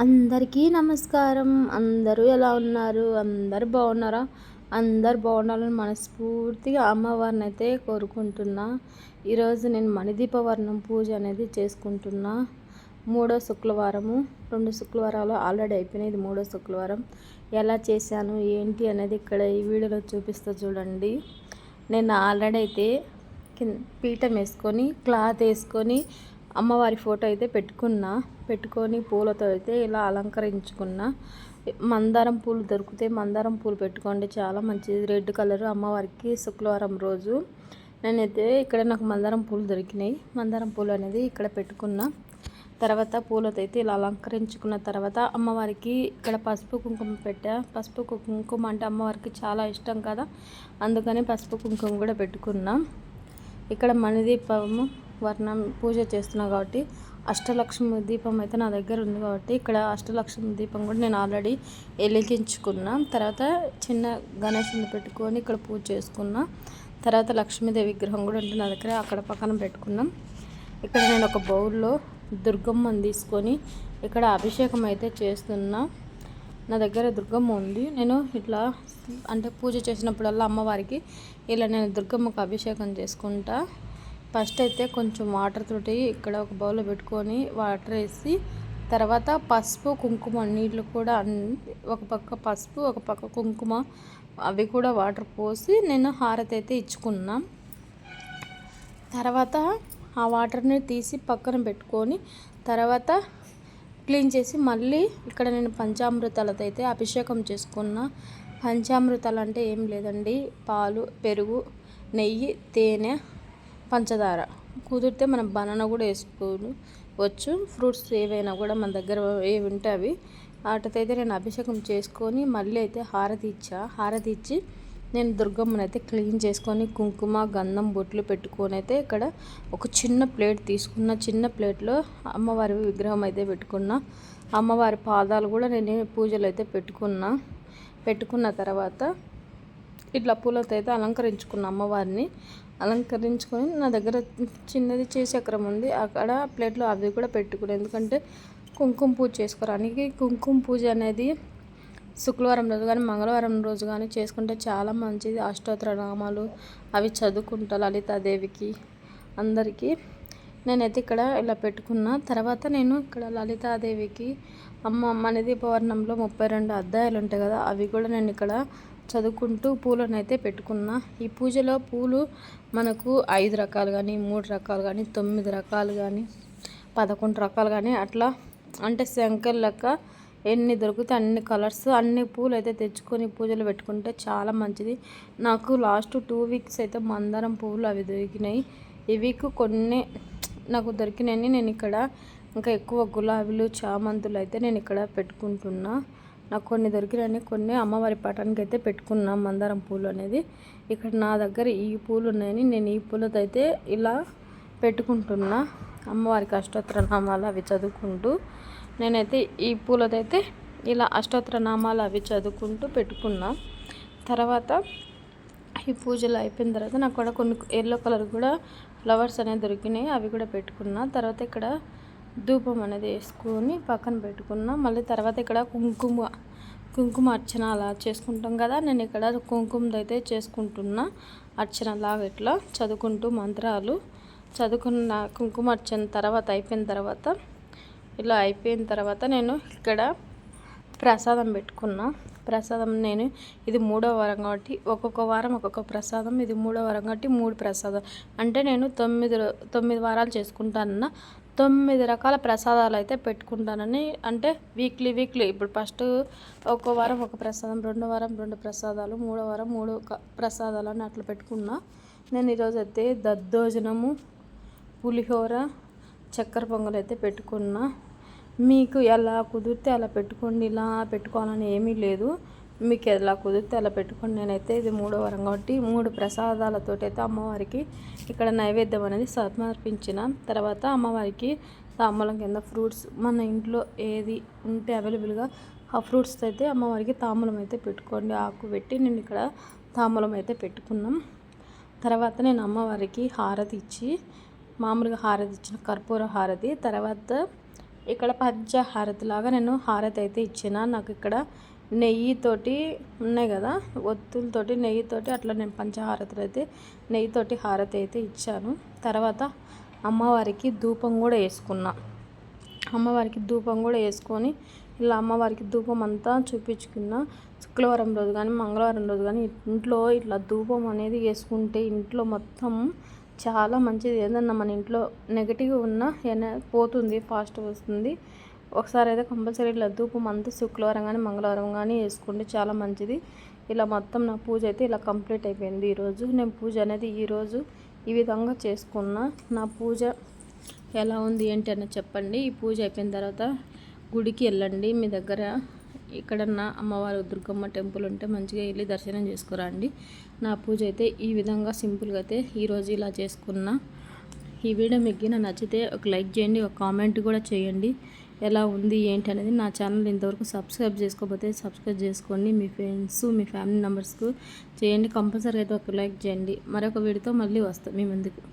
అందరికీ నమస్కారం. అందరూ ఎలా ఉన్నారు? అందరు బాగున్నారా? అందరు బాగుండాలని మనస్ఫూర్తిగా అమ్మవారిని అయితే కోరుకుంటున్నా. ఈరోజు నేను మణిదీపవర్ణం పూజ అనేది చేసుకుంటున్నా. మూడో శుక్రవారము రెండు శుక్రవారాలు ఆల్రెడీ అయిపోయినాయి. ఇది మూడో శుక్రవారం ఎలా చేశాను? ఏంటి అనేది ఇక్కడ ఈ వీడియోలో చూపిస్తా చూడండి. నేను ఆల్రెడీ అయితే పీఠం వేసుకొని క్లాత్ వేసుకొని అమ్మవారి ఫోటో అయితే పెట్టుకున్నా పెట్టుకొని పూలతో అయితే ఇలా అలంకరించుకున్న. మందారం పూలు దొరికితే మందారం పూలు పెట్టుకోండి చాలా మంచిది. రెడ్ కలర్ అమ్మవారికి శుక్రవారం రోజు. నేనైతే ఇక్కడ నాకు మందారం పూలు దొరికినాయి. మందారం పూలు అనేది ఇక్కడ పెట్టుకున్నా. తర్వాత పూలతో అయితే ఇలా అలంకరించుకున్న తర్వాత అమ్మవారికి ఇక్కడ పసుపు కుంకుమ పెట్టా. పసుపు కుంకుమ అంటే అమ్మవారికి చాలా ఇష్టం కదా. అందుకని పసుపు కుంకుమ కూడా పెట్టుకున్నా. ఇక్కడ మణిదీపము వర్ణం పూజ చేస్తున్నా కాబట్టి అష్టలక్ష్మి దీపం అయితే నా దగ్గర ఉంది కాబట్టి ఇక్కడ అష్టలక్ష్మి దీపం కూడా నేను ఆల్రెడీ వెలిగించుకున్నా. తర్వాత చిన్న గణేషుని పెట్టుకొని ఇక్కడ పూజ చేసుకున్నా. తర్వాత లక్ష్మీదేవి విగ్రహం కూడా ఉంటుంది నా దగ్గర అక్కడ పక్కన పెట్టుకున్నాం. ఇక్కడ నేను ఒక బౌల్లో దుర్గమ్మని తీసుకొని ఇక్కడ అభిషేకం అయితే చేస్తున్నా. నా దగ్గర దుర్గమ్మ ఉంది. నేను ఇట్లా అంటే పూజ చేసినప్పుడల్లా అమ్మవారికి ఇలా నేను దుర్గమ్మకు అభిషేకం చేసుకుంటా. ఫస్ట్ అయితే కొంచెం వాటర్ తోటి ఇక్కడ ఒక బౌల్లో పెట్టుకొని వాటర్ వేసి తర్వాత పసుపు కుంకుమ నీళ్ళు కూడా ఒక పక్క పసుపు ఒక పక్క కుంకుమ అవి కూడా వాటర్ పోసి నేను హారతి అయితే ఇచ్చుకున్నా. తర్వాత ఆ వాటర్ని తీసి పక్కన పెట్టుకొని తర్వాత క్లీన్ చేసి మళ్ళీ ఇక్కడ నేను పంచామృతాలతో అయితే అభిషేకం చేసుకున్న. పంచామృతాలు అంటే ఏం లేదండి పాలు పెరుగు నెయ్యి తేనె పంచదార. కుదిరితే మనం బనానా కూడా వేసుకోవచ్చు. ఫ్రూట్స్ ఏవైనా కూడా మన దగ్గర ఏవి ఉంటే అవి. వాటితో నేను అభిషేకం చేసుకొని మళ్ళీ అయితే హారతి ఇచ్చా హారతి ఇచ్చి నేను దుర్గమ్మని అయితే క్లీన్ చేసుకొని కుంకుమ గంధం బొట్లు పెట్టుకొని అయితే ఇక్కడ ఒక చిన్న ప్లేట్ తీసుకున్న చిన్న ప్లేట్లో అమ్మవారి విగ్రహం అయితే పెట్టుకున్న. అమ్మవారి పాదాలు కూడా నేను పూజలు అయితే పెట్టుకున్నా. పెట్టుకున్న తర్వాత ఇట్లా పూలతో అయితే అలంకరించుకున్న అమ్మవారిని. అలంకరించుకొని నా దగ్గర చిన్నది చేసక్రం ఉంది. అక్కడ ప్లేట్లో అవి కూడా పెట్టుకుని ఎందుకంటే కుంకుమ పూజ చేసుకోవడానికి కుంకుమ పూజ అనేది శుక్రవారం రోజు కానీ మంగళవారం రోజు కానీ చేసుకుంటే చాలా మంచిది. అష్టోత్తర నామాలు అవి చదువుకుంటా లలితాదేవికి అందరికీ. నేనైతే ఇక్కడ ఇలా పెట్టుకున్న. తర్వాత నేను ఇక్కడ లలితాదేవికి అమ్మ మనది పౌర్ణంలో ముప్పై రెండు అధ్యాయాలు ఉంటాయి కదా అవి కూడా నేను ఇక్కడ చదువుకుంటూ పూలను అయితే పెట్టుకున్నా. ఈ పూజలో పూలు మనకు ఐదు రకాలు కానీ మూడు రకాలు కానీ తొమ్మిది రకాలు కానీ పదకొండు రకాలు కానీ అట్లా అంటే శంకర్ లెక్క ఎన్ని దొరికితే అన్ని కలర్స్ అన్ని పూలు అయితే తెచ్చుకొని పూజలు పెట్టుకుంటే చాలా మంచిది. నాకు లాస్ట్ టూ వీక్స్ అయితే మందారం పువ్వులు అవి దొరికినాయి. ఈ వీక్ కొన్ని నాకు దొరికినాయని నేను ఇక్కడ ఇంకా ఎక్కువ గులాబీలు చామంతులు అయితే నేను ఇక్కడ పెట్టుకుంటున్నా. నాకు కొన్ని దొరికినాయి కొన్ని అమ్మవారి పటానికి అయితే పెట్టుకున్నాం మందారం పూలు అనేది. ఇక్కడ నా దగ్గర ఈ పూలు ఉన్నాయని నేను ఈ పూలతో అయితే ఇలా పెట్టుకుంటున్నా. అమ్మవారికి అష్టోత్తరనామాలు అవి చదువుకుంటూ నేనైతే ఈ పూలతో అయితే ఇలా అష్టోత్తరనామాలు అవి చదువుకుంటూ పెట్టుకున్నా. తర్వాత ఈ పూజలు అయిపోయిన తర్వాత నాకు కూడా కొన్ని ఎల్లో కలర్ కూడా ఫ్లవర్స్ అనేవి దొరికినాయి అవి కూడా పెట్టుకున్నా. తర్వాత ఇక్కడ ధూపం అనేది వేసుకొని పక్కన పెట్టుకున్నాం మళ్ళీ తర్వాత ఇక్కడ కుంకుమ కుంకుమ అర్చన అలా చేసుకుంటాం కదా నేను ఇక్కడ కుంకుమది అయితే చేసుకుంటున్నా. అర్చన లాగా ఇట్లా చదువుకుంటూ మంత్రాలు చదువుకున్న కుంకుమ అర్చన తర్వాత అయిపోయిన తర్వాత ఇలా అయిపోయిన తర్వాత నేను ఇక్కడ ప్రసాదం పెట్టుకున్నా. ప్రసాదం నేను ఇది మూడో వారం కాబట్టి ఒక్కొక్క వారం ఒక్కొక్క ప్రసాదం ఇది మూడో వారం కాబట్టి మూడు ప్రసాదం. అంటే నేను తొమ్మిది తొమ్మిది వారాలు చేసుకుంటానన్న. తొమ్మిది రకాల ప్రసాదాలు అయితే పెట్టుకుంటానని అంటే వీక్లీ వీక్లీ ఇప్పుడు ఫస్ట్ ఒక వారం ఒక ప్రసాదం రెండో వారం రెండు ప్రసాదాలు మూడో వారం మూడు ప్రసాదాలు అని అట్లా పెట్టుకున్నా. నేను ఈరోజు అయితే దద్దోజనము పులిహోర చక్కెర పొంగల్ అయితే పెట్టుకున్నా. మీకు ఎలా కుదిరితే అలా పెట్టుకోండి ఇలా పెట్టుకోవాలని ఏమీ లేదు. మీకు ఎలా కుదిరితే అలా పెట్టుకోండి. నేనైతే ఇది మూడో వరం కాబట్టి మూడు ప్రసాదాలతో అయితే అమ్మవారికి ఇక్కడ నైవేద్యం అనేది సమర్పించిన తర్వాత అమ్మవారికి తాంబూలం కింద ఫ్రూట్స్ మన ఇంట్లో ఏది ఉంటే అవైలబుల్గా ఆ ఫ్రూట్స్ అయితే అమ్మవారికి తాంబూలం అయితే పెట్టుకోండి. ఆకు పెట్టి నేను ఇక్కడ తాంబూలం అయితే పెట్టుకున్నాం. తర్వాత నేను అమ్మవారికి హారతి ఇచ్చి మామూలుగా హారతి ఇచ్చిన కర్పూర హారతి తర్వాత ఇక్కడ పంచ హారతి లాగా నేను హారతి అయితే ఇచ్చిన. నాకు ఇక్కడ నెయ్యితోటి ఉన్నాయి కదా ఒత్తులతోటి నెయ్యితోటి అట్లా నేను పంచహారతులు అయితే నెయ్యితోటి హారతి అయితే ఇచ్చాను. తర్వాత అమ్మవారికి ధూపం కూడా వేసుకున్నా. అమ్మవారికి ధూపం కూడా వేసుకొని ఇలా అమ్మవారికి ధూపం అంతా చూపించుకున్న. శుక్రవారం రోజు కానీ మంగళవారం రోజు కానీ ఇంట్లో ఇట్లా ధూపం అనేది వేసుకుంటే ఇంట్లో మొత్తం చాలా మంచిది. ఏదన్నా మన ఇంట్లో నెగిటివ్ ఉన్న పోతుంది ఫాస్ట్ వస్తుంది ఒకసారి అయితే కంపల్సరీ ఇట్లా ధూపం అంతా శుక్రవారం కానీ మంగళవారం కానీ వేసుకోండి చాలా మంచిది. ఇలా మొత్తం నా పూజ అయితే ఇలా కంప్లీట్ అయిపోయింది ఈరోజు. నేను పూజ అనేది ఈరోజు ఈ విధంగా చేసుకున్న. నా పూజ ఎలా ఉంది ఏంటి అని చెప్పండి. ఈ పూజ అయిపోయిన తర్వాత గుడికి వెళ్ళండి. మీ దగ్గర ఎక్కడన్నా అమ్మవారు దుర్గమ్మ టెంపుల్ ఉంటే మంచిగా వెళ్ళి దర్శనం చేసుకురండి. నా పూజ అయితే ఈ విధంగా సింపుల్గా అయితే ఈరోజు ఇలా చేసుకున్నా. ఈ వీడియో మీకు నచ్చితే ఒక లైక్ చేయండి ఒక కామెంట్ కూడా చేయండి. ఎలా ఉంది ఏంటి అనేది నా ఛానల్ ఇంతవరకు సబ్స్క్రైబ్ చేసుకోకపోతే సబ్స్క్రైబ్ చేసుకోండి. మీ ఫ్రెండ్స్ మీ ఫ్యామిలీ మెంబర్స్కు చేయండి. కంపల్సరీ అయితే ఒక లైక్ చేయండి. మరొక వీడియోతో మళ్ళీ వస్తాం. మీ ముందుకు.